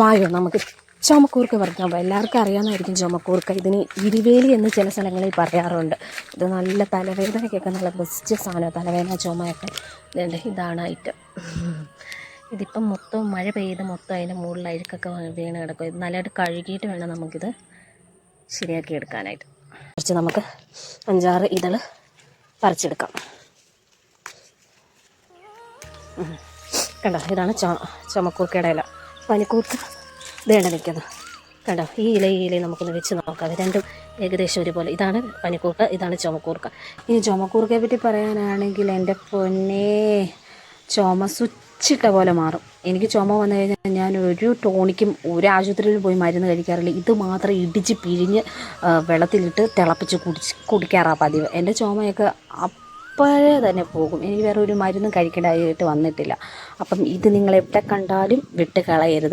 വായോ നമുക്ക് ചുമക്കൂർക്ക പറിക്കാൻ പോകാം എല്ലാവർക്കും അറിയാമെന്നായിരിക്കും ചുമക്കൂർക്ക. ഇതിന് ഇരുവേലി എന്ന് ചില സ്ഥലങ്ങളിൽ പറയാറുണ്ട്. ഇത് നല്ല തലവേദനയ്ക്കൊക്കെ നല്ല ബെസ്റ്റ് സാധനമാണ് തലവേദന ചുമയൊക്കെ. ഇതുണ്ട് ഇതാണ് ഐറ്റം ഇതിപ്പം മൊത്തം മഴ പെയ്ത് മൊത്തം അതിന്റെ മുകളിൽ അഴുക്കൊക്കെ വീണ് കിടക്കും. ഇത് നല്ലതായിട്ട് കഴുകിയിട്ട് വേണം നമുക്കിത് ശരിയാക്കി എടുക്കാനായിട്ട്. കുറച്ച് നമുക്ക് അഞ്ചാറ് ഇതൾ പറിച്ചെടുക്കാം. കണ്ടോ ഇതാണ് ചുമ ചുമക്കൂർക്കയുടെ ഇല. പനിക്കൂർക്ക വേണ്ട നിൽക്കുന്നത് കണ്ടോ? ഈ ഇല ഈ ഇലയും നമുക്കൊന്ന് വെച്ച് നോക്കാം. രണ്ടും ഏകദേശം ഒരുപോലെ. ഇതാണ് പനിക്കൂർക്ക ഇതാണ് ചുമക്കൂർക്ക. ഇനി ചുമക്കൂർക്കയെ പറ്റി പറയാനാണെങ്കിൽ എന്റെ പൊന്നേ ചുമ സ്വിച്ചിട്ട പോലെ മാറും. എനിക്ക് ചുമ വന്നു കഴിഞ്ഞാൽ ഞാൻ ഒരു ടോണിക്കും ഒരു ആശുപത്രിയിൽ പോയി മരുന്ന് കഴിക്കാറില്ല. ഇത് മാത്രം ഇടിച്ച് പിഴിഞ്ഞ് വെള്ളത്തിലിട്ട് തിളപ്പിച്ച് കുടിച്ച് കുടിക്കാറാണ് പതിവ്. എന്റെ ചുമയൊക്കെ അപ്പോഴേ തന്നെ പോകും. എനിക്ക് വേറെ ഒരു മരുന്നും കഴിക്കേണ്ടതായിട്ട് വന്നിട്ടില്ല. അപ്പം ഇത് നിങ്ങൾ എവിടെ കണ്ടാലും വിട്ട് കളയരുത്.